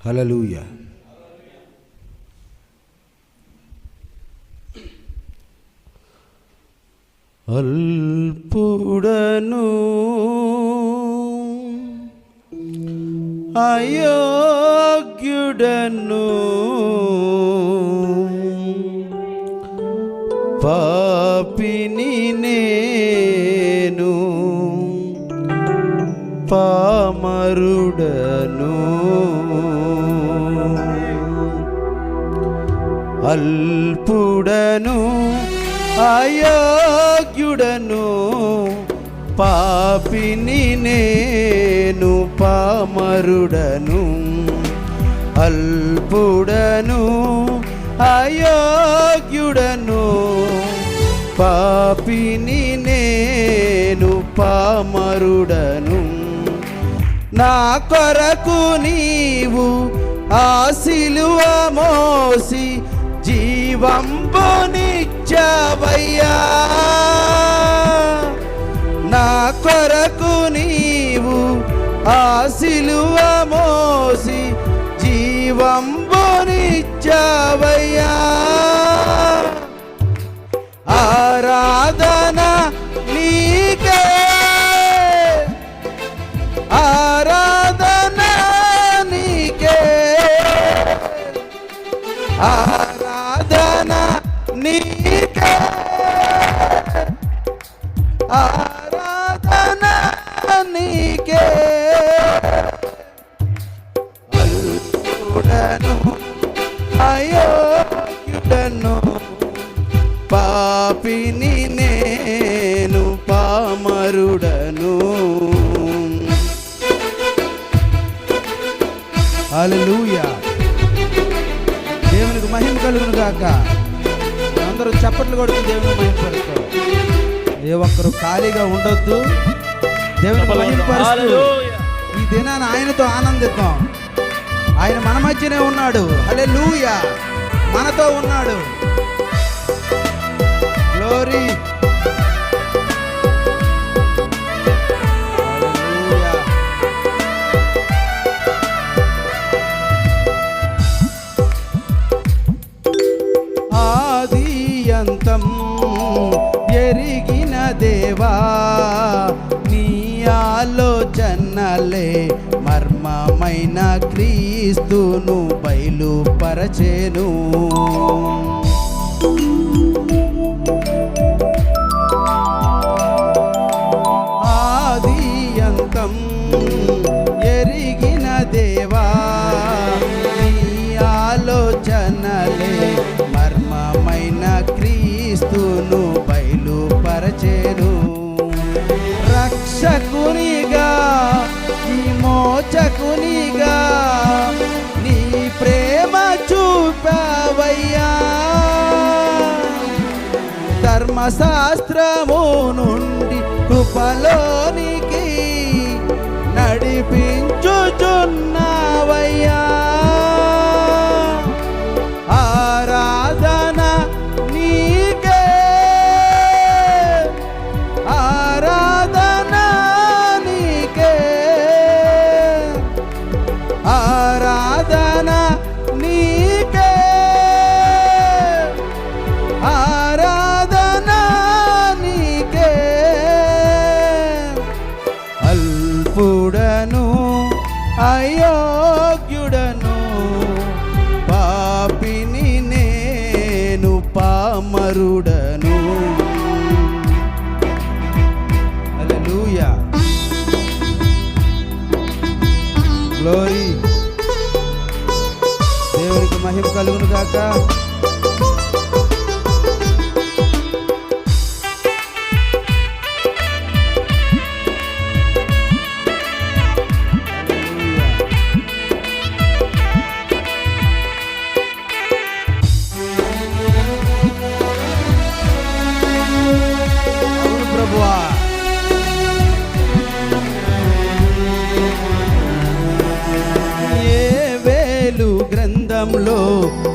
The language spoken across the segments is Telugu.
హలలుయ అల్పుడను అయోగ్యుడను పాపిని నేను అల్పుడను అయోగ్యుడను పాపిని నేను పామరుడను. అల్పుడను అయోగ్యుడను పాపిని నేను పామరుడను. నా కొరకు నీవు ఆ సిలువ మోసి జీవంబునిచ్చవయ్యా. నా కొరకు నీవు ఆ సిలువ మోసి జీవంబునిచ్చవయ్యా. ఆరాధన నీకే. ఆరాధన నీకే. ఆ నీకే ఆరాధన నీకే. అల్లుడను అయోగ్యుడను పాపిని నేను పామరుడను. హల్లెలూయా. దేవునికి మహిమ కలుగును గాక అందరూ చప్పట్లు కొడుతూ దేవుని మహిమపరుస్తాం ఏ ఒక్కరు ఖాళీగా ఉండొద్దు. దేవుని మహిమపరుస్తూ ఈ దినాన్ని ఆయనతో ఆనందిద్దాం. ఆయన మన మధ్యనే ఉన్నాడు. హల్లెలూయా. మనతో ఉన్నాడు. గ్లోరీ ఎరిగిన దేవా నీ ఆలోచనలే మర్మమైన క్రీస్తును బయలుపరచెను. ధర్మశాస్త్రము నుండి కృపలో అయోగ్యుడను అయోగ్యుడను. పాపిని నేను పామరుడను. హల్లెలూయా. గ్లోరీ దేవునికి మహిమ కలుగును కాక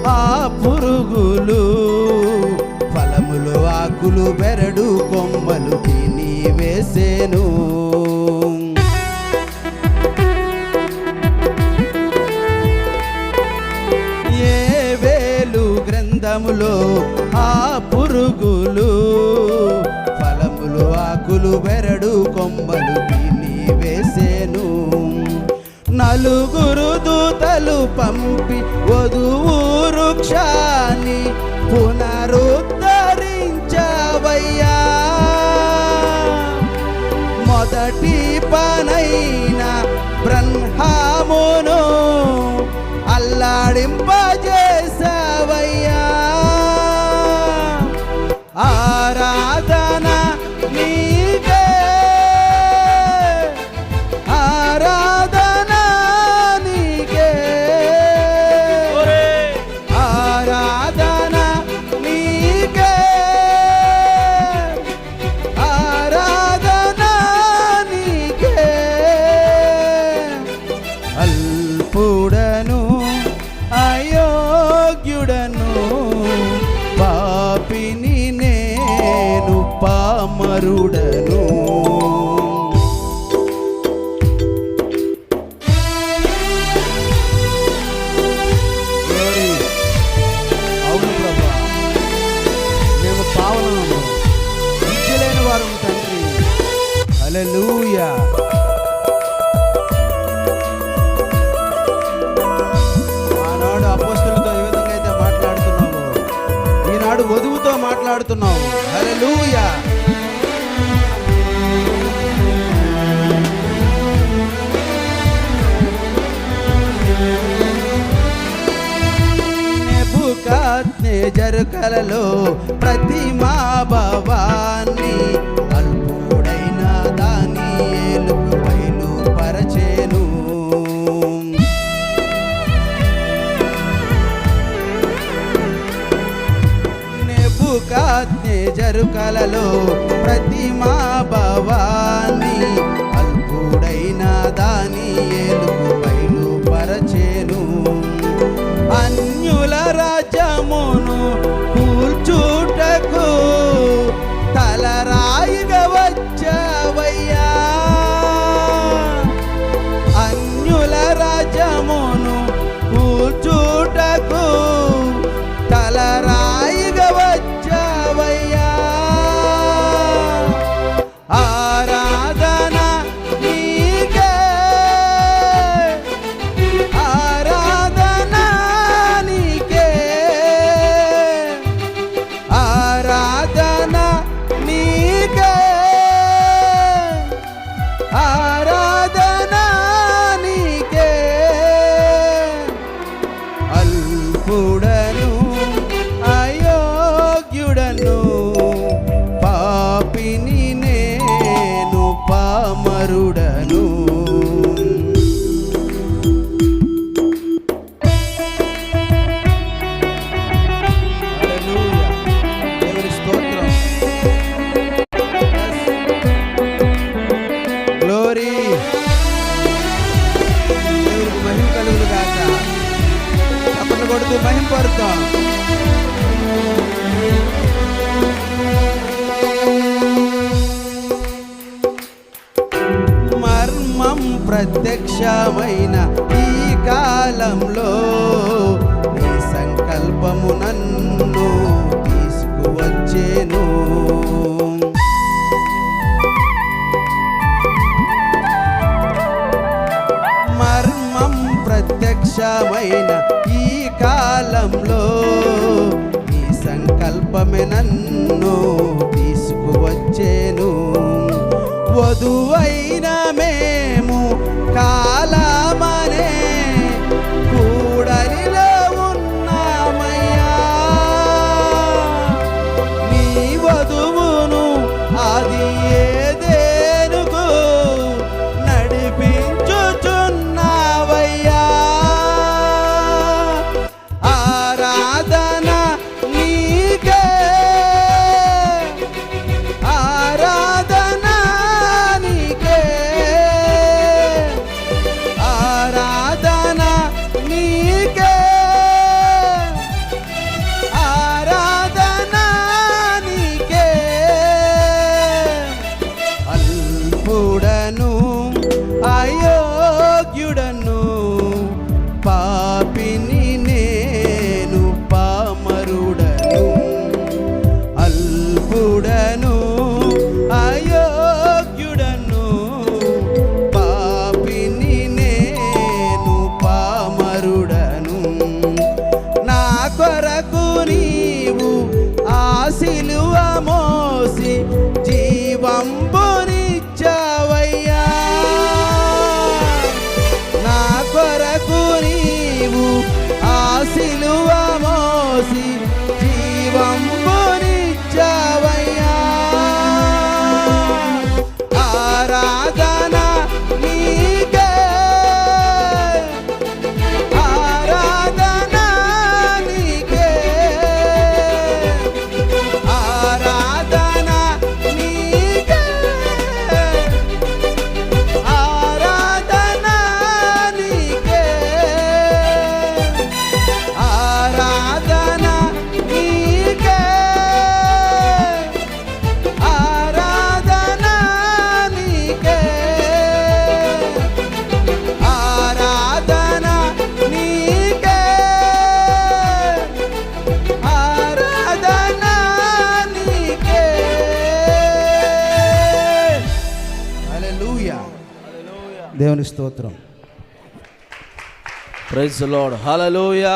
ఆ పురుగులు ఫలములు ఆకులు బెరడు కొమ్మలు తిని వేసేను. ఏ వేలు గ్రంథములో ఆ పురుగులు ఫలములు ఆకులు బెరడు కొమ్మలు తిని వేసేను. నలుగురు దూతలు పంపి వధువు వృక్షాన్ని పునరుద్ధరించవయ్యా. మొదటి పనైన బ్రహ్మమును అల్లాడింపజేశా అమరుడను. Hallelujah. ఆనాడు అపోస్తులతో ఏ విధంగా అయితే మాట్లాడుతున్నావు ఈనాడు వధువుతో మాట్లాడుతున్నావు హలో జరుకలలో ప్రతిమా ప్రత్యక్షమైన ఈ కాలంలో నీ సంకల్పము నన్ను తీసుకువచ్చేను. మర్మం ప్రత్యక్షమైన ఈ కాలంలో నీ సంకల్పమే నన్ను తీసుకువచ్చేను. వధువైన మే காலாமனே సిలువ మోసి దేవుని స్తోత్రం. ప్రైజ్ లార్డ్ హల్లెలూయా